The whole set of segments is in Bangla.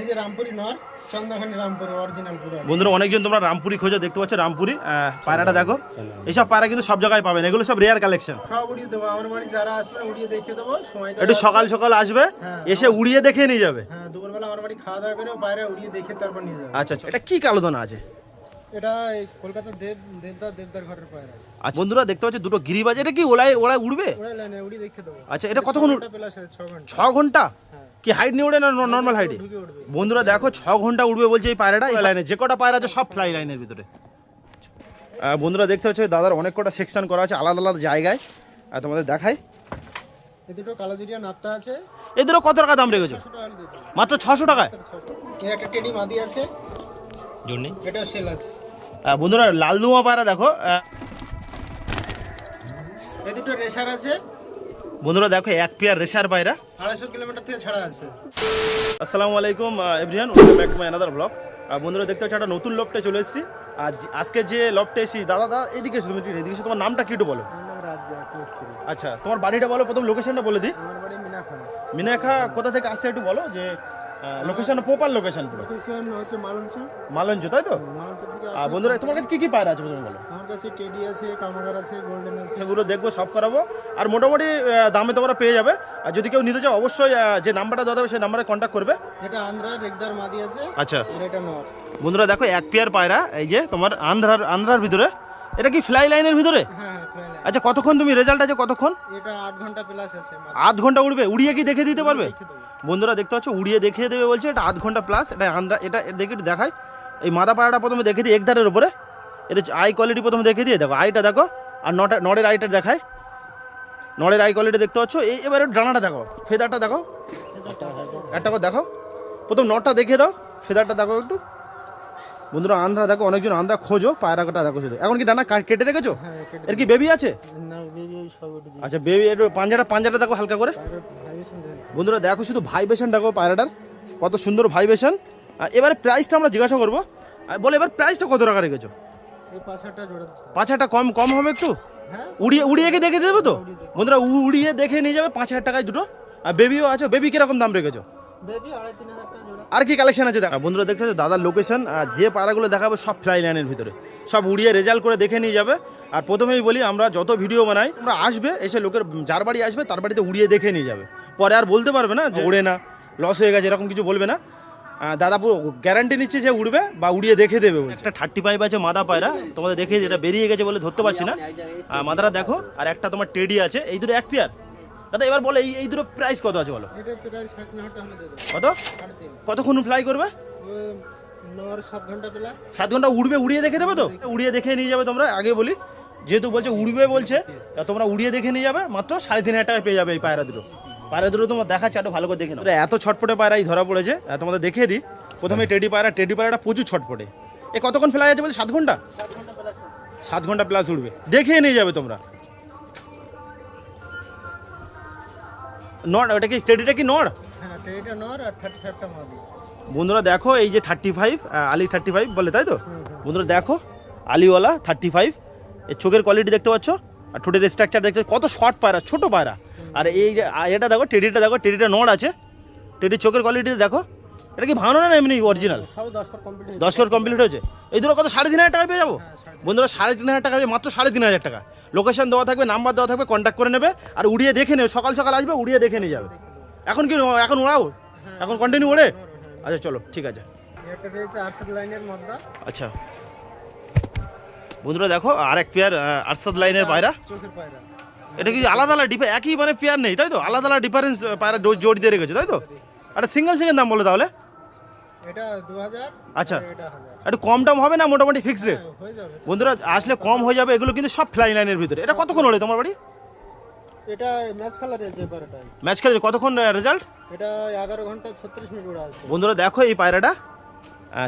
এই যে রামপুরি নর চন্দ্রখানি রামপুরি অরিজিনাল পুরো। বন্ধুরা অনেকজন তোমরা রামপুরি খোঁজো দেখতে পাচ্ছ রামপুরি পায়রাটা দেখো। এইসব পায়রা কিন্তু সব জায়গায় পাবেন এগুলো সব রেয়ার কালেকশন সব উড়িয়ে দেবো আমার বাড়ি যারা আসবে উড়িয়ে দেখিয়ে দেবো সময় একটু সকাল সকাল আসবে হ্যাঁ। এসে উড়িয়ে দেখে নিয়ে যাবে। হ্যাঁ দুপুরবেলা আমার বাড়ি খাওয়া দাওয়া করে বাইরে উড়িয়ে দেখে তারপর নিয়ে যাবে। আচ্ছা আচ্ছা এটা কি আছে? এটা কলকাতা দেব দেবদার দেবদার ঘরের পায়রা। আচ্ছা বন্ধুরা দেখতে পাচ্ছ দুটো গিরিবাজ এটা কি ওলাই উড়বে? ওরা লাইনে উড়িয়ে দেখে দেবো। আচ্ছা এটা কতক্ষণ ঘণ্টা? কি হাইট নিয়ে ওড়ে না নর্মাল হাইটে বন্ধুরা দেখো ছ ঘণ্টা উঠবে বলছে এই পায়রাটা এই লাইনে যে কটা পায়রা আছে সব ফ্লাই লাইনের ভিতরে। বন্ধুরা দেখতে পাচ্ছ দাদার অনেক কটা সেকশন করা আছে আলাদা আলাদা জায়গায়। আর তোমাদের দেখাই। এই দুটো কালো জুরিয়া নাপটা আছে। এই দুটো কত টাকা দাম রেখেছো। মাত্র ছশো টাকায়? এই একটা টেডি মাদি আছে। জন্যে এটাও সেল আছে। বন্ধুরা লাল দুমা পায়রা দেখো এই দুটো রেসার আছে। বন্ধুরা দেখো এক পেয়ার রেশার পায়রা আড়াইশো কিলোমিটার থেকে ছাড়া আছে। আসসালামু আলাইকুম everyone welcome back to my another vlog বন্ধুরা দেখতে পাচ্ছি একটা নতুন লপটে চলে এসেছি। আর আজকে যে লপটে এসেছি দাদা দাদা এদিকে এসো তুমি এদিকে এসো, তোমার নামটা কি একটু বলো? আচ্ছা তোমার বাড়িটা বলো প্রথম লোকেশনটা বলে দিই। মিনাখা কোথা থেকে আসছে একটু বলো যে লোকেশন প্রপার লোকেশন পুরো। লোকেশন হচ্ছে মালঞ্চ। মালঞ্চ তাই তো? মালঞ্চ থেকে আর বন্ধুরা তোমার কাছে কি কি পায়রা আছে প্রথমে বলো? আমার কাছে টেডি আছে কামাগার আছে গোল্ডেন আছে। সেগুলো দেখব সব করাবো। আর মোটামুটি দামে তোমরা পেয়ে যাবে। আর যদি কেউ নিতে চাও অবশ্যই যে নাম্বারটা দেওয়া হবে সেই নাম্বারে কন্ট্যাক্ট করবে। এটা আন্ধ্রা রেগদার মাদি আছে। আচ্ছা। এটা নর। বন্ধুরা দেখো এক পেয়ার পায়রা এই যে তোমার আন্ধ্রার আন্ধ্রার ভিতরে। এটা কি ফ্লাই লাইনের ভিতরে? হ্যাঁ। আচ্ছা কতক্ষণ তুমি রেজাল্ট আছে কতক্ষণ? এটা আট ঘণ্টা প্লাস আছে। আধ ঘণ্টা উড়বে উড়িয়ে কি দেখে দিতে পারবে? বন্ধুরা দেখতে পাচ্ছ উড়িয়ে দেখিয়ে দেবে বলছে এটা আধ ঘণ্টা প্লাস এটা আন্দ্রা এটা দেখে একটু দেখাই। এই মাদা পাড়াটা প্রথমে দেখে দিই একধারের উপরে। এটা আই কোয়ালিটি প্রথমে দেখে দিয়ে দেখো আইটা দেখো আর নটা নড়ের আইটা দেখায় নড়ের আই কোয়ালিটি দেখতে পাচ্ছ এই এবারে ডানাটা দেখো ফেদারটা দেখো। একটা দেখো প্রথম নটটা দেখিয়ে দাও ফেদারটা দেখো একটু। বন্ধুরা আন্ধ্রা দেখো অনেকজন আন্ধ্রা খোঁজো পায়রাটা দেখো শুধু। এখন কি ডানা কেটে রেখেছো? হ্যাঁ এর কি বেবি আছে? আচ্ছা বেবি পাঞ্জাটা পাঞ্জাটা দেখো হালকা করে। বন্ধুরা দেখো শুধু ভাইবেশন দেখো পায়রাটার। কত সুন্দর ভাইবেশন এবারে প্রাইসটা আমরা জিজ্ঞাসা করব। আর বলে এবার প্রাইসটা কত টাকা রেখেছো? পাঁচ হাজার কম কম হবে একটু? হ্যাঁ। উড়িয়ে উড়িয়ে দেখে দেবো তো? বন্ধুরা উড়িয়ে দেখে নিয়ে যাবে পাঁচ হাজার টাকায় দুটো। আর বেবিও আছে বেবি কীরকম দাম রেখেছো? বেবি আড়াই তিন হাজার টাকা। আর কি কালেকশন আছে দেখো। বন্ধুরা দেখতে পাচ্ছ দাদার লোকেশন আর যে পায়রাগুলো দেখাবো সব ফ্লাই লাইনের ভিতরে। সব উড়িয়ে রেজাল্ট করে দেখে নিয়ে যাবে। আর প্রথমেই বলি আমরা যত ভিডিও বানাই আমরা আসবে এসে লোকের যার বাড়ি আসবে তার বাড়িতে উড়িয়ে দেখে নিয়ে যাবে। পরে আর বলতে পারবে না যে উড়ে না লস হয়ে গেছে এরকম কিছু বলবে না। দাদা পুরো গ্যারান্টি নিচ্ছে যে উড়বে বা উড়িয়ে দেখে দেবে একটা থার্টি ফাইভ আছে মাদা পায়রা তোমাদের দেখে এটা বেরিয়ে গেছে বলে ধরতে পারছি না। মাদারা দেখো আর একটা তোমার টেডি আছে এই দুটো এক পেয়ার দাদা এবার বলে এই এই দুটো প্রাইস কত আছে বলো? না কত? কতক্ষণ ফ্লাই করবে? সাত ঘণ্টা প্লাস সাত ঘণ্টা উড়বে উড়িয়ে দেখে দেবে তো? উড়িয়ে দেখে নিয়ে যাবে তোমরা আগে বলি। যেহেতু বলছে উড়বে বলছে তোমরা উড়িয়ে দেখে নিয়ে যাবে মাত্র সাড়ে তিন হাজার টাকা পেয়ে যাবে এই পায়রা দুটো। পায়রা দুটো তোমার দেখাচ্ছে একটু ভালো করে দেখে নাও। এত ছটপটে পায়রাই ধরা পড়েছে তোমাদের দেখিয়ে দিই। প্রথমে টেডি পায়রা টেডি পায়রাটা প্রচুর ছটপটে। এ কতক্ষণ ফেলা আছে বলছে? সাত ঘণ্টা? সাত ঘণ্টা প্লাস উড়বে। দেখে নিয়ে যাবে তোমরা। নড় ওটা কি টেডিটা কি নড়? হ্যাঁ টেডিটা নর আর থার্টি ফাইভটা মাদি বন্ধুরা দেখো এই যে থার্টি ফাইভ আলি থার্টি ফাইভ বলে তাই তো। বন্ধুরা দেখো আলিওয়ালা থার্টি ফাইভ এর চোখের কোয়ালিটি দেখতে পাচ্ছ? আর ঠোঁটের স্ট্রাকচার দেখতে কত শর্ট পায়রা ছোট পায়রা। আর এই এটা দেখো টেডিটা দেখো টেডিটা নড় আছে। টেডির চোখের কোয়ালিটি দেখো। এটা কি ভালো না এমনি অরিজিনাল দশ করে কমপ্লিট হয়েছে। এই দুটো কত? সাড়ে তিন হাজার টাকা পেয়ে যাব? হ্যাঁ বন্ধুরা সাড়ে তিন হাজার টাকা পেয়ে মাত্র সাড়ে তিন হাজার টাকা। লোকেশন দেওয়া থাকবে নাম্বার দেওয়া থাকবে কন্ট্যাক্ট করে নেবে আর উড়িয়ে দেখে নেবে সকাল সকাল আসবে উড়িয়ে দেখে নিয়ে যাবে। এখন কি এখন ওড়াও? এখন কন্টিনিউ ওড়ে? আচ্ছা চলো ঠিক আছে। আচ্ছা। বন্ধুরা দেখো আর এক পেয়ার আরসাদ লাইনের পায়রা। এটা কি আলাদা আলাদা ডিফার একই মানে পেয়ার নেই তাই তো? আলাদা আলাদা ডিফারেন্স পায়রা জোর দিয়ে রেখেছে তাই তো? একটা সিঙ্গেল সিঙ্গেল দাম বলো তাহলে। এটা দু হাজার আচ্ছা। এটা একটু কম দাম হবে না মোটামুটি ফিক্স রেট হ্যাঁ, হয়ে যাবে। বন্ধুরা আসলে কম হয়ে যাবে এগুলো কিন্তু সব ফ্লাই লাইনের ভিতরে। এটা কতক্ষণ ওড়ে তোমার বাড়ি? এটা ম্যাচ খেলা রয়েছে ম্যাচ কতক্ষণ রেজাল্ট এটা এগারো ঘণ্টা ছত্রিশ মিনিট ওরা আছে বন্ধুরা দেখো এই পায়রাটা।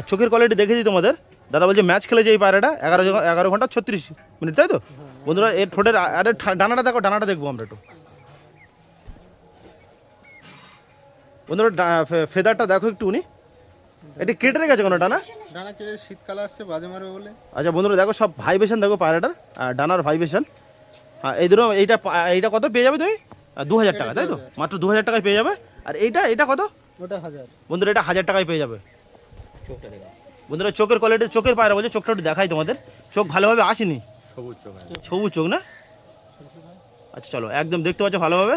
চোখের কোয়ালিটি দেখে দিই তোমাদের। দাদা বলছে ম্যাচ খেলেছে এই পায়রাটা এগারো এগারো ঘণ্টা ছত্রিশ মিনিট তাই তো? বন্ধুরা এর ঠোঁটের আরে ডানাটা দেখো ডানাটা দেখব আমরা একটু। বন্ধুরা ফেদারটা দেখো একটু উনি। এটা কেটে রেখেছে কোনো ডানা ডানা কেটে শীতকাল আসছে বাজে মারবে বলে। আচ্ছা বন্ধুরা দেখো সব ভাইবেশন দেখো পায়রাটার আর ডানার ভাইবেশন হ্যাঁ এই দুটো এইটা এইটা কত পেয়ে যাবে তুমি? দু হাজার টাকা তাই তো? মাত্র দু হাজার টাকায় পেয়ে যাবে। আর এইটা এটা কত? ওটা হাজার। বন্ধুরা এটা হাজার টাকায় পেয়ে যাবে। বন্ধুরা চোখের কোয়ালিটি চোখের পায়রা বলছে চোখটা একটু দেখাই তোমাদের। চোখ ভালোভাবে আসেনি? সবুজ চোখ সবুজ চোখ না? আচ্ছা চলো একদম দেখতে পাচ্ছ ভালোভাবে।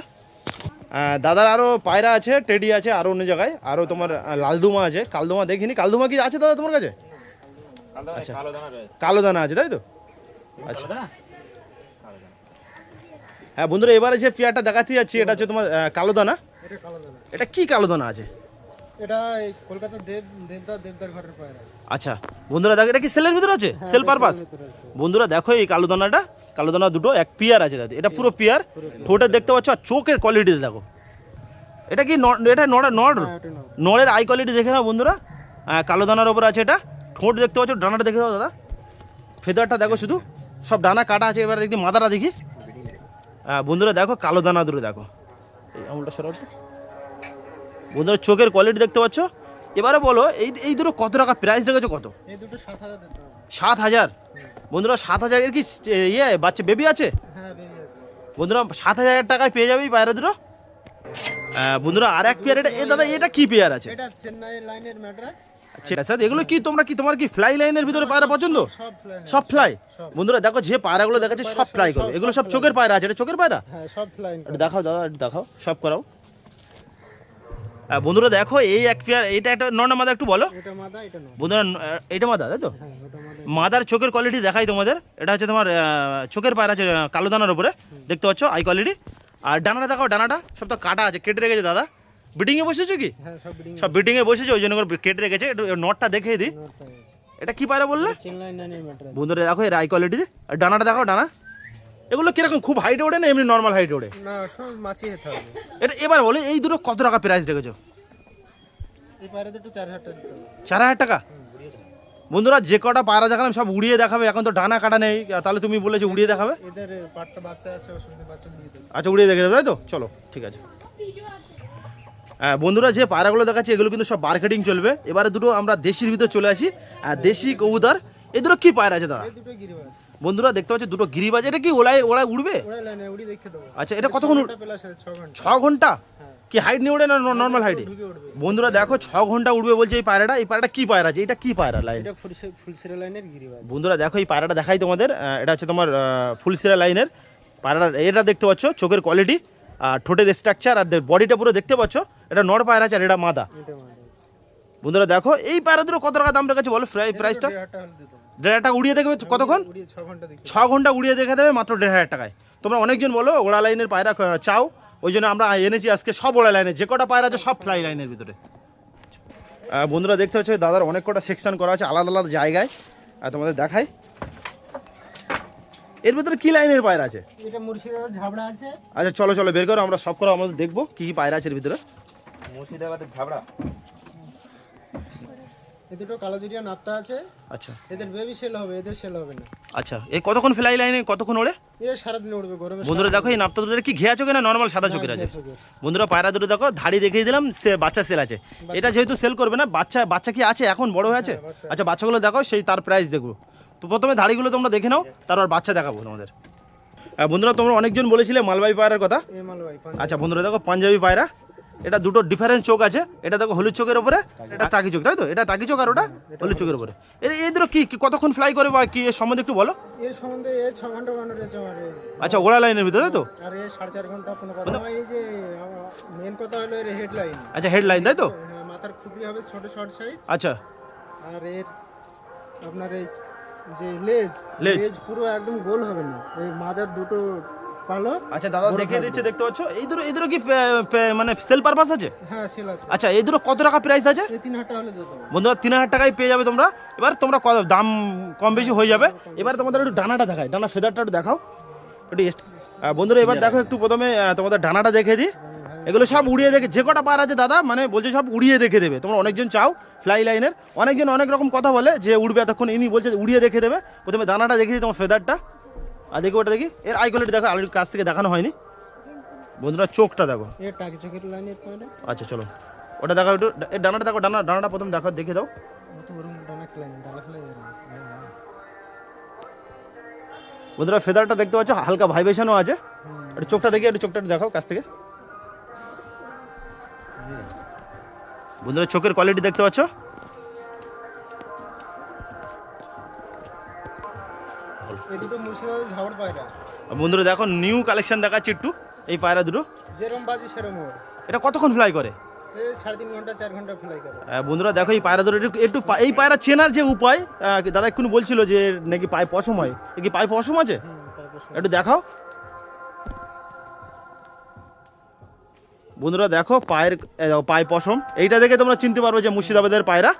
দাদার আরও পায়রা আছে টেডি আছে আরও অন্য জায়গায়। আরও তোমার লালদুমা আছে। কালদুমা দেখিনি। কালদুমা কি আছে দাদা তোমার কাছে? আচ্ছা। কালো দানা আছে তাই তো? আচ্ছা। হ্যাঁ বন্ধুরা এবারে যে পেয়ারটা দেখাতে যাচ্ছি এটা হচ্ছে তোমার কালো দানা এটা কালো দানা এটা কি কালো দানা আছে? এটা এই কলকাতার দেব দেবদার দেবদার ঘরের পায়রা। আচ্ছা বন্ধুরা দেখো এটা কি সেলের ভিতরে আছে? সেল পারপাস বন্ধুরা দেখো এই কালো দানাটা কালো দানা দুটো এক পিয়ার আছে দাদা এটা পুরো পিয়ার ঠোঁটে দেখতে পাচ্ছ আর চোখের কোয়ালিটি দেখো। এটা কি এটা নড় নড়? হ্যাঁ। নড়ের আই কোয়ালিটি দেখে নাও বন্ধুরা। কালো দানার ওপর আছে এটা। ঠোঁট দেখতে পাচ্ছ ডানাটা দেখে নাও দাদা। ফেদারটা দেখো শুধু। সব ডানা কাটা আছে এবার দেখি মাথাটা দেখি। বন্ধুরা দেখো কালো দানা দুটো দেখো। এই আমুলটা সরাও। বন্ধুরা চোখের কোয়ালিটি দেখতে পাচ্ছ? এবারে বলো এই এই দুটো কত টাকা? প্রাইস রেখেছো কত? এই দুটো সাত হাজার বন্ধুরা সাত হাজারের কি ইয়ে বাচ্চা বেবি আছে? হ্যাঁ আছে। বন্ধুরা সাত হাজার টাকায় পেয়ে যাবে পায়রা দুটো? বন্ধুরা আর এক পেয়ার এটা এ দাদা এটা কি পেয়ার আছে? এটা চেন্নাই লাইনের ম্যাড্রাস ঠিক আছে এগুলো কি তোমরা কি তোমার কি ফ্লাই লাইনের ভিতরে পায়রা পছন্দ? সব ফ্লাই। বন্ধুরা দেখো যে পায়রাগুলো দেখাচ্ছে সব ফ্লাই এগুলো সব চোখের পায়রা আছে? এটা চোখের পায়রা? হ্যাঁ সব ফ্লাইং দেখাও দাদা দেখাও। সব করাও। বন্ধুরা দেখো এই এক পেয়ার এটা একটা নর্না মাদা একটু বলো? বন্ধুরা এটা মাদা তাই তো? হ্যাঁ মাদার চোখের কোয়ালিটি দেখাই তোমাদের। এটা হচ্ছে তোমার চোখের পায়রা আছে কালো দানার উপরে দেখতে পাচ্ছ? আই কোয়ালিটি আর ডানাটা দেখাও ডানাটা। সব তো কাটা আছে কেটে রেখেছে দাদা। বিটিংয়ে বসেছো কি? হ্যাঁ সব বিটিংয়ে বসেছে ওই জন্য করে কেটে রেখেছে। একটু নটটা দেখিয়ে দিই। এটা কি পায়রা বললে? বন্ধুরা দেখো এর আই কোয়ালিটি আর ডানাটা দেখাও ডানা। এগুলো কীরকম খুব হাইটে ওঠে না এমনি নর্মাল হাইটে ওঠে না সব মাছি হবে। এটা এবার বলে এই দুটো কত টাকা প্রাইস রেখেছো? এই পায়রা দুটো চার হাজার টাকা চার হাজার টাকা? বন্ধুরা যে কটা পায়রা দেখালাম সব উড়িয়ে দেখাবে এখন তো ডানা কাটা নেই। তাহলে তুমি বলেছ উড়িয়ে দেখাবে? এদের পাটটা বাচ্চা আছে অসুবিধা বাচ্চা দেবে। আচ্ছা উড়িয়ে দেখে দেবে তাই তো? চলো ঠিক আছে। হ্যাঁ বন্ধুরা যে পায়রাগুলো দেখাচ্ছি এগুলো কিন্তু সব মার্কেটিং চলবে। এবারে দুটো আমরা দেশির ভিতর চলে আসি। আর দেশি কবুতর। এই দুটো কি পায়রা আছে দাদা? দুটো বন্ধুরা দেখতে পাচ্ছি দুটো গিরিবাজ এটা কি ওলাই ওলাই উড়বে? আচ্ছা এটা কতক্ষণ ছ ঘণ্টা। হ্যাঁ। কি হাইট নিয়ে ওড়ে না নর্মাল হাইটে বন্ধুরা দেখো ছ ঘণ্টা উড়বে বলছে এই পায়রাটা। এই পায়রাটা কি পায়রা আছে? এটা কি পায়রা লাইন এটা লাইনের গিরিবাজ। বন্ধুরা দেখো এই পায়রাটা দেখাই তোমাদের। এটা হচ্ছে তোমার ফুলসিরা লাইনের। পায়রাটা এটা দেখতে পাচ্ছ চোখের কোয়ালিটি আর ঠোঁটের স্ট্রাকচার আর বডিটা পুরো দেখতে পাচ্ছ। এটা নর পায়রা আছে আর এটা মাদা। বন্ধুরা দেখো এই পায়রা দুটো কত টাকা দাম রেখেছে বলো? প্রাইসটা দেড় হাজার টাকা উড়িয়ে দেখবে কতক্ষণ ছ ঘণ্টা উড়িয়ে দেখে দেবে মাত্র দেড় হাজার টাকায়। তোমরা অনেকজন বলো ওড়া লাইনের পায়রা চাও ওই জন্য আমরা এনেছি আজকে সব ওড়া লাইনের যে কটা পায়রা আছে সব ফ্লাই লাইনের ভিতরে। বন্ধুরা দেখতে হচ্ছে দাদার অনেক কটা সেকশন করা আছে আলাদা আলাদা জায়গায়। আর তোমাদের দেখাই। এর ভিতরে কি লাইনের পায়রা আছে? এটা মুর্শিদাবাদ ঝাবড়া আছে। আচ্ছা চলো চলো বের করো আমরা সব করে আমাদের দেখব কি কি পায়রা আছে এর ভিতরে। মুর্শিদাবাদের ঝাবড়া? এ দুটো কালোজিরিয়া আছে। আচ্ছা। এদের বেবি সেল হবে এদের সেল হবে না। আচ্ছা এই কতক্ষণ ফ্লাই লাইনে কতক্ষণ ওড়ে? এ সারাদিন উঠবে গরমে বন্ধুরা দেখো এই দুটোর কি ঘেয়া চোখে না নর্মাল সাদা চোখের আছে। বন্ধুরা পায়রা দুটো দেখো ধাড়ি দেখিয়ে দিলাম সে বাচ্চা সেল আছে। এটা যেহেতু সেল করবে না বাচ্চা বাচ্চা কি আছে? এখন বড় হয়ে আছে? হ্যাঁ, আচ্ছা বাচ্চাগুলো দেখো সেই তার প্রাইস দেখব। তো প্রথমে ধাড়িগুলো তোমরা দেখে নাও তারপর বাচ্চা দেখাবো তোমাদের। বন্ধুরা তোমরা অনেকজন বলেছিলে মালবাই পায়রার কথা। আচ্ছা বন্ধুরা দেখো পাঞ্জাবি পায়রা। এটা দুটো ডিফারেন্স চোখ আছে। এটা দেখো হলুদ চোখের উপরে এটা টাকি চোখ তাই তো? এটা টাকি চোখ আর ওটা হলুদ চোখের উপরে। এর এই দুটো কি কি কতক্ষণ ফ্লাই করে বা কি এর সম্বন্ধে একটু বলো? এর সম্বন্ধে এ ছ ঘণ্টা বানানো রয়েছে আমার আচ্ছা ওড়া লাইনের ভিতরে তাই তো? আর এ সাড়ে চার ঘণ্টা কোনো কথা। নয়। এই যে মেন কথা হলো এর হেডলাইন আচ্ছা হেডলাইন তাই তো? মাথার খুবলি হবে ছোট শর্ট সাইজ আচ্ছা। আর এর আপনার এই যে লেজ লেজ। লেজ পুরো একদম গোল হবে না। এই মাজার দুটো আচ্ছা দাদা দেখিয়ে দিচ্ছে দেখতে পাচ্ছ? এই দুটো এই দুটো কি মানে সেল পারপাস আছে? হ্যাঁ সেল আছে। আচ্ছা এই দুটো কত টাকা প্রাইস আছে? তিন হাজার হলে বন্ধুরা তিন হাজার টাকায় পেয়ে যাবে তোমরা। এবার তোমরা দাম কম বেশি হয়ে যাবে। এবার তোমাদের একটু ডানাটা ডানা ফেদারটা একটু দেখাও। একটু বন্ধুরা এবার দেখো একটু প্রথমে তোমাদের ডানাটা দেখে দিই। এগুলো সব উড়িয়ে দেখে যে কটা পার আছে দাদা মানে বলছে সব উড়িয়ে দেখে দেবে। তোমরা অনেকজন চাও ফ্লাই লাইনের অনেকজন অনেক রকম কথা বলে যে উড়বে এতক্ষণ। ইনি বলছে উড়িয়ে দেখে দেবে। প্রথমে দানাটা দেখে দিই তোমার ফেদারটা আর দেখি ওটা দেখি। এর আই কোয়ালিটি দেখো আলুর কাছ থেকে দেখানো হয়নি। বন্ধুরা চোখটা দেখো। আচ্ছা চলো। ওটা দেখো একটু। এর ডানাটা দেখো ডানা ডানাটা প্রথম দেখো দেখে দাও। বন্ধুরা ফেদারটা দেখতে পাচ্ছ হালকা ভাইব্রেশনও আছে। একটু চোখটা দেখি একটু চোখটা দেখাও কাছ থেকে। বন্ধুরা চোখের কোয়ালিটি দেখতে পাচ্ছ? এই দুটো মুর্শিদাবাদের ঝাড় পায়রা। আর বন্ধুরা দেখো নিউ কালেকশন দেখাচ্ছি একটু। এই পায়রা দুটো। যেরম বাজি সেরম ওর। এটা কতক্ষণ ফ্লাই করে? সাড়ে তিন ঘণ্টা চার ঘণ্টা ফ্লাই করে। বন্ধুরা দেখো এই পায়রা দুটো একটু- একটু এই পায়রা চেনার যে উপায় দাদা এক্ষুনি বলছিল যে নাকি পায়ে পশম হয়। কি পায়ে পশম আছে? একটু দেখাও। বন্ধুরা দেখো পায়ের পায়ে পশম। এইটা দেখে তোমরা চিনতে পারবে যে মুর্শিদাবাদের পায়রা।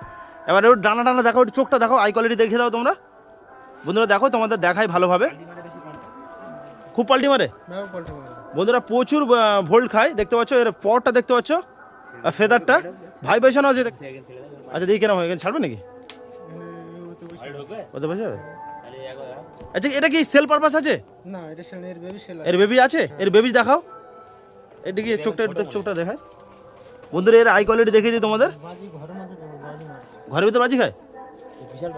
এবার একটু ডানা ডানা দেখো একটু চোখটা দেখো আই কোয়ালিটি দেখে দাও তোমরা। বন্ধুরা দেখো, তোমাদের দেখাই ভালোভাবে। খুব পাল্টি মারে। বন্ধুরা প্রচুর ভোল্ট খায়, দেখতে পাচ্ছ? এর পরটা দেখতে পাচ্ছ? আর ফেদারটা? ভাই ভাইব্রেশন আছে আচ্ছা দেখি কেন এখানে ছাড়বে নাকি? আচ্ছা এটা কি সেল পারপাস আছে? এর বেবি আছে? এর বেবি দেখাও। এটা কি চোখটা চোখটা দেখায়। বন্ধুরা, এর আই কোয়ালিটি দেখিয়ে দিই তোমাদের। ঘরের ভিতর বাজি খায়? বিশাল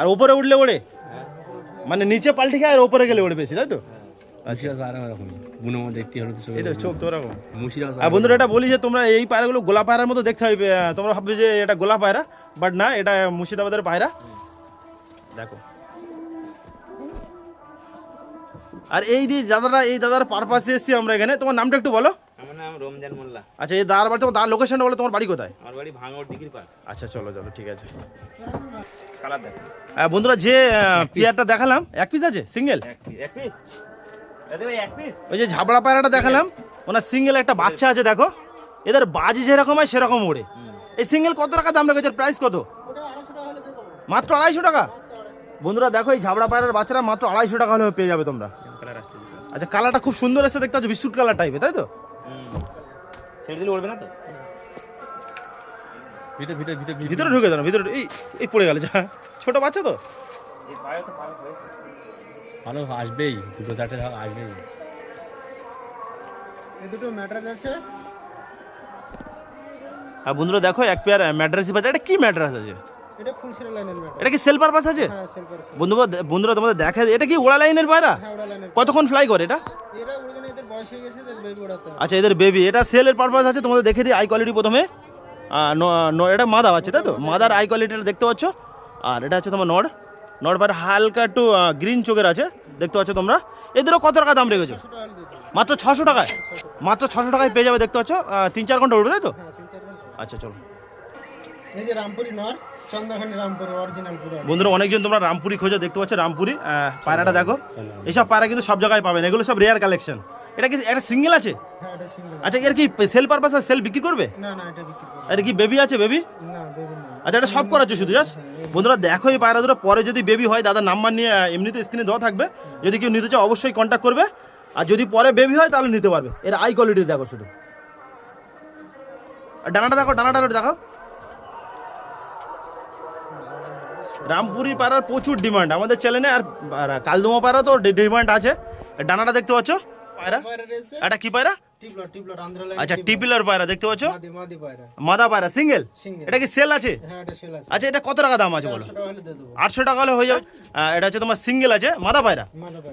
আর ওপরে উঠলে ওড়ে। মানে নিচে পাল্টি খায় আর ওপরে গেলে ওড়ে বেশি তাই তো? মুর্শিদাবাদ আর এরকম বুনো মা দেখতে হলো তো এই তো চোখ তো ওরকম। আর বন্ধুরা এটা বলি যে তোমরা এই পায়রাগুলো গোলা পায়রার মতো দেখতে হবে তোমরা ভাববে যে এটা গোলা পায়রা বাট না এটা মুর্শিদাবাদের পায়রা দেখো। আর এই যে দাদারা এই দাদার পারপাসে এসেছি আমরা এখানে। তোমার নামটা একটু বলো। আমার নাম রমজান মোল্লা। আচ্ছা এই দাদার বাড়ি তোমার দাদার লোকেশনটা বলো তোমার বাড়ি কোথায়? আমার বাড়ি ভাঙড় দিঘির পার আচ্ছা চলো চলো ঠিক আছে। কালার দেখ। বন্ধুরা যে পেয়ারটা দেখালাম এক পিস আছে? সিঙ্গেল এক পিস এক পিস দাদা ভাই এক পিস ওই যে ঝাবড়া পায়রাটা দেখালাম ওনার সিঙ্গেল একটা বাচ্চা আছে দেখো। এদের বাজি যেরকম হয় সেরকম ওড়ে। এই সিঙ্গেল কত টাকা দাম রেখেছে? প্রাইস কত? ওটা আড়াইশো টাকা হলে দিয়ে দেবো মাত্র আড়াইশো টাকা? বন্ধুরা দেখো এই ঝাবড়া পায়রার বাচ্চারা মাত্র আড়াইশো টাকা হলে পেয়ে যাবে তোমরা। আচ্ছা কালারটা খুব সুন্দর এসে দেখতে পাচ্ছ বিস্কুট কালার টাইপের তাই তো? ছেড়ে দিলে উঠবে না তো? ভিতর ভিতর ভিতর ভিতর। ঢুকে দাও ভিতরে এই এই পড়ে গেল যা। ছোট বাচ্চা তো? এই পায়ে তো পায়ে হয়েছে। ভালো আসবেই। দুটো চারটে আসবেই। এই দুটো ম্যাট্রাস আছে। আর বন্ধুরা দেখো এক পেয়ার ম্যাড্রাসি বাচ্চা এটা কি ম্যাড্রাস আছে? এটা ফুল সিরা লাইনের ম্যাট্রাস এটা কি সেল পারপাস আছে? হ্যাঁ সেল করে বন্ধুরা বন্ধুরা তোমাদের দেখা এটা কি ওড়া লাইনের পায়রা? হ্যাঁ ওটা লাইনের কতক্ষণ ফ্লাই করে এটা? এরা উড়বে না এদের বয়স হয়ে গেছে এদের বেবি ওড়াতে আচ্ছা এদের বেবি এটা সেলের পারপাস আছে তোমাদের দেখে দিই আই কোয়ালিটি প্রথমে। এটা মাদা আছে তাই তো? মাদার আই কোয়ালিটিটা দেখতে পাচ্ছ? আর এটা হচ্ছে তোমার নড় নড় পার হালকা একটু গ্রিন চোখের আছে দেখতে পাচ্ছ তোমরা? এদেরও কত টাকা দাম রেখেছো? মাত্র ছশো টাকায়? মাত্র ছশো টাকায় পেয়ে যাবে দেখতে পাচ্ছ? তিন চার ঘণ্টা উঠবে তাই তো? হ্যাঁ আচ্ছা চলো। এই যে রামপুরি নর চন্দাখানি রামপুরি অরিজিনাল পুরো। বন্ধুরা অনেকজন তোমরা রামপুরি খোঁজো দেখতে পাচ্ছ রামপুরি। পায়রাটা দেখো। এইসব পায়রা কিন্তু সব জায়গায় পাবেন। এগুলো সব রেয়ার কালেকশন এটা কি একটা সিঙ্গেল আছে? হ্যাঁ সিঙ্গেল আচ্ছা এর কি সেল পারপাস সেল বিক্রি করবে? না না এটা বিক্রি করব এর কি বেবি আছে বেবি না বেবি না। আচ্ছা এটা সব করাচ্ছ শুধু জাস্ট বন্ধুরা দেখো এই পায়রা দুটো পরে যদি বেবি হয় দাদার নাম্বার নিয়ে এমনিতে স্ক্রিনে দেওয়া থাকবে। যদি কেউ নিতে চাও অবশ্যই কন্ট্যাক্ট করবে। আর যদি পরে বেবি হয় তাহলে নিতে পারবে। এর আই কোয়ালিটি দেখো শুধু। আর ডানাটা দেখো ডানাটা দেখো রামপুরি পাড়ার প্রচুর ডিমান্ড আমাদের চ্যানেলে আর আর কালদুমা পাড়া তো ডিমান্ড আছে। ডানাটা দেখতে পাচ্ছ? পায়রা? এটা কি পায়রা? আচ্ছা টিপিলার। পায়রা দেখতে পাচ্ছ? মাদি পায়রা। সিঙ্গেল এটা কি সেল আছে? হ্যাঁ আছে। আচ্ছা এটা কত টাকা দাম আছে বলো? আটশো টাকা হলে হয়ে যাবে। এটা হচ্ছে তোমার সিঙ্গেল আছে। মাদা পায়রা?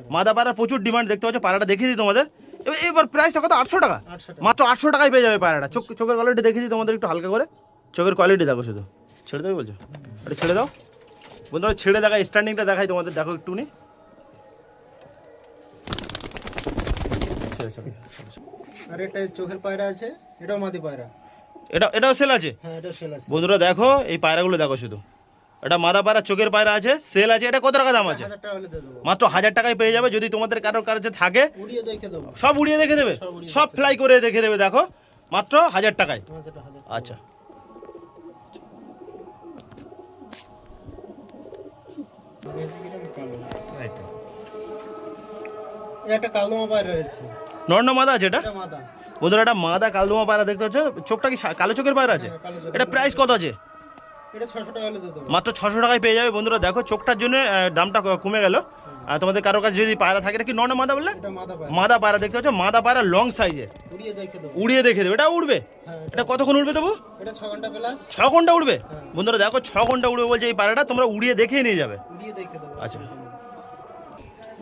মাদা পায়রা। প্রচুর ডিমান্ড দেখতে পাচ্ছ? পায়রাটা দেখিয়ে দিই তোমাদের। এবার- এবার প্রাইসটা কত? আটশো টাকা? মাত্র আটশো টাকায় পেয়ে যাবে পায়রাটা। চোখ চোখের কোয়ালিটি দেখিয়ে দিই তোমাদের একটু হালকা করে। চোখের কোয়ালিটি দেখো শুধু। ছেড়ে দেবে বলছো? এটা ছেড়ে দাও। বন্ধুরা ছেড়ে দেখা স্ট্যান্ডিংটা দেখাই তোমাদের দেখো। আর এটা চোখের পায়রা আছে এটাও মাদি পায়রা। এটা এটাও সেল আছে? হ্যাঁ এটা সেল আছে। বন্ধুরা দেখো এই পায়রাগুলো দেখো শুধু। এটা মাদা পায়রা চোখের পায়রা আছে সেল আছে এটা কত টাকা দাম আছে? হাজার টাকা হলে দিয়ে দেবো। মাত্র হাজার টাকায় পেয়ে যাবে যদি তোমাদের কারোর কাছে থাকে। উড়িয়ে দেখে দেবো। সব উড়িয়ে দেখে দেবে? সব ফ্লাই করে দেখে দেবে দেখো। মাত্র হাজার টাকায়। আচ্ছা। একটা কালদমা পায়রা রয়েছে। নর্ন মাদা আছে এটা? মাদা। বন্ধুরা একটা মাদা কালদুমা পায়রা দেখতে পাচ্ছ? চোখটা কি কালো চোখের পায়রা আছে? হ্যাঁ, চোখের এটা প্রাইস কত আছে? মাত্র ছশো টাকায় পেয়ে যাবে বন্ধুরা। দেখো চোখটার জন্য দামটা কমে গেল। তোমাদের কারও কাছে যদি পায়রা থাকে এটা কি নর্ন মাদা বললে? মাদা পায়রা। দেখতে পাচ্ছ? মাদা পায়রা লং সাইজে উড়িয়ে দেখে দেবো। এটা উড়বে? হ্যাঁ এটা কতক্ষণ উড়বে তবু? ছ ঘণ্টা উড়বে? বন্ধুরা দেখো ছ ঘণ্টা উড়বে বলছে এই পায়রাটা তোমরা উড়িয়ে দেখেই নিয়ে যাবে। আচ্ছা।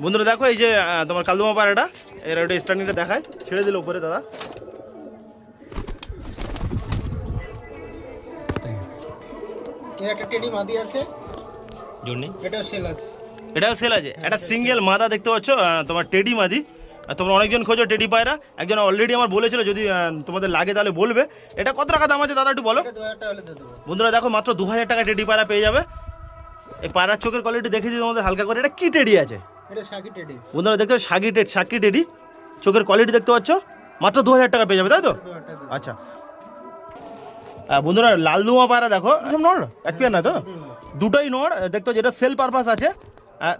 বন্ধুরা দেখো এই যে তোমার কালদুমা পায়রাটা এর একটা স্ট্যান্ডিংটা দেখায়। ছেড়ে দিল উপরে দাদা। একটা টেডি মাদি আছে। জোর নেই? এটাও সেল আছে। এটাও সেল আছে। একটা সিঙ্গেল মাদা দেখতে পাচ্ছ তোমার টেডি মাদি। তোমরা অনেকজন খোঁজো টেডি পায়রা। একজন অলরেডি আমার বলেছিল যদি তোমাদের লাগে তাহলে বলবে। এটা কত টাকা দাম আছে দাদা একটু বলো? বন্ধুরা দেখো মাত্র দু হাজার টাকা টেডি পায়রা পেয়ে যাবে। এই পায়রার চোখের কোয়ালিটি দেখে দিই তোমাদের হালকা করে। এটা কি টেডি আছে? শাকি বন্ধুরা দেখতে সাগি টেড শাকি টেডি চোখের কোয়ালিটি দেখতে পাচ্ছ মাত্র দু হাজার টাকা পেয়ে যাবে তাই তো? আচ্ছা। বন্ধুরা লাল দুমা পায়রা দেখো। নড়? এক পেয়ার না তো? দুটোই নড়। দেখতো যেটা সেল পারপাস আছে।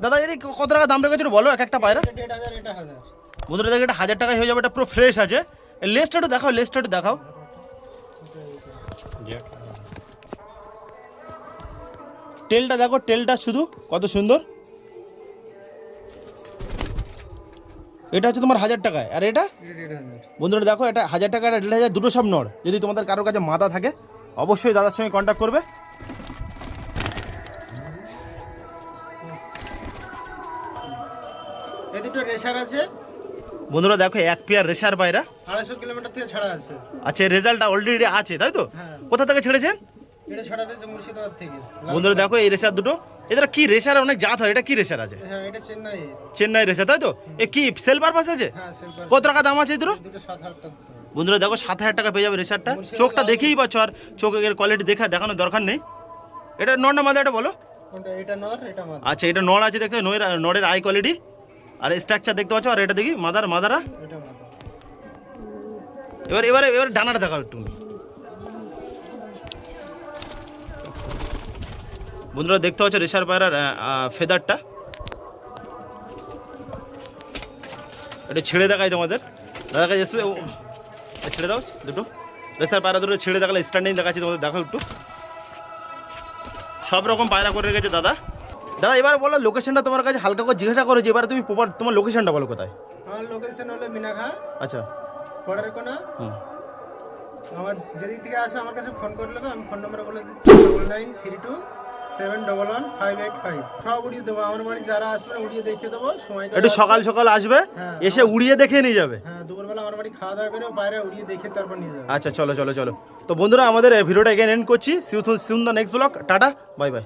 দাদা এর কত টাকা দাম রেখেছিল বলো, এক একটা পায়রা? বন্ধুরা দেখো এটা হাজার টাকায় হয়ে যাবে, এটা পুরো ফ্রেশ আছে। লেসটা একটু দেখাও লেসটা একটু দেখাও। টেলটা দেখো টেলটা শুধু কত সুন্দর। এটা হচ্ছে তোমার হাজার টাকায়। আর এটা? বন্ধুরা, দেখো, এটা হাজার টাকা, এটা দেড় হাজার, দুটো সব নড়। যদি তোমাদের কারোর কাছে মাথা থাকে, অবশ্যই দাদার সঙ্গে কন্ট্যাক্ট করবে। দুটো রেসার আছে। বন্ধুরা দেখো এক পেয়ার রেশার পায়রা আড়াইশো কিলোমিটার থেকে ছাড়া আছে। আচ্ছা রেজাল্টটা অলরেডি আছে তাই তো? হ্যাঁ। কোথা থেকে ছেড়েছেন এটা ছাড়া রয়েছে মুর্শিদাবাদ থেকে। বন্ধুরা দেখো এই রেশার দুটো। কি রেশার অনেক জাত হয়? এটা কি রেশার আছে? হ্যাঁ এটা চেন্নাই। চেন্নাই রেশার তাই তো? এ কি সেল পারপাস আছে? হ্যাঁ কত টাকা দাম আছে দুটো। বন্ধুরা দেখো সাত হাজার টাকা পেয়ে যাবে চোখটা দেখেই পাচ্ছ আর চোখের কোয়ালিটি দেখা দেখানোর দরকার নেই। এটা নর না মাদা এটা বলো? এটা নর এটা আচ্ছা এটা নড় আছে নয়ের আই কোয়ালিটি আর স্ট্রাকচার দেখতে পাচ্ছ? আর এটা দেখি মাদার মাদারা এবার, এবারে, এবার ডানাটা দেখাও একটু। বন্ধুরা, দেখতে পাচ্ছ রেশার পায়রার ফেদারটা এটা ছেড়ে দেখাই তোমাদের। দাদা, কাছে ছেড়ে দাও, দুটো। রেশার পায়রা দুটো ছেড়ে দেখালে স্ট্যান্ডিং দেখাচ্ছি তোমাদের দেখো একটু। সব রকম পায়রা করে রেখেছে দাদা। দাদা এবার বলো লোকেশনটা তোমার কাছে হালকা করে জিজ্ঞাসা করেছি এবার তুমি প্রপার তোমার লোকেশনটা বলো কোথায়? আমার লোকেশন হলো মিনাখা আচ্ছা। পরের কোনা হুম। আমার যেদিক থেকে আসবে আমার কাছে ফোন করে নেবে আমি ফোন নম্বর বলে দিচ্ছি double nine three two seven double one five eight five সব উড়িয়ে দেবো আমার বাড়ি যারা আসবে উড়িয়ে দেখিয়ে দেবো সময় একটু সকাল সকাল আসবে হ্যাঁ। এসে উড়িয়ে দেখে নিয়ে যাবে। হ্যাঁ দুপুরবেলা আমার বাড়ি খাওয়া দাওয়া করে বাইরে উড়িয়ে দেখে তারপর নিয়ে যাবে। আচ্ছা চলো চলো চলো। তো বন্ধুরা আমাদের ভিডিওটা এগেন এন্ড করছি। See you next vlog tata bye bye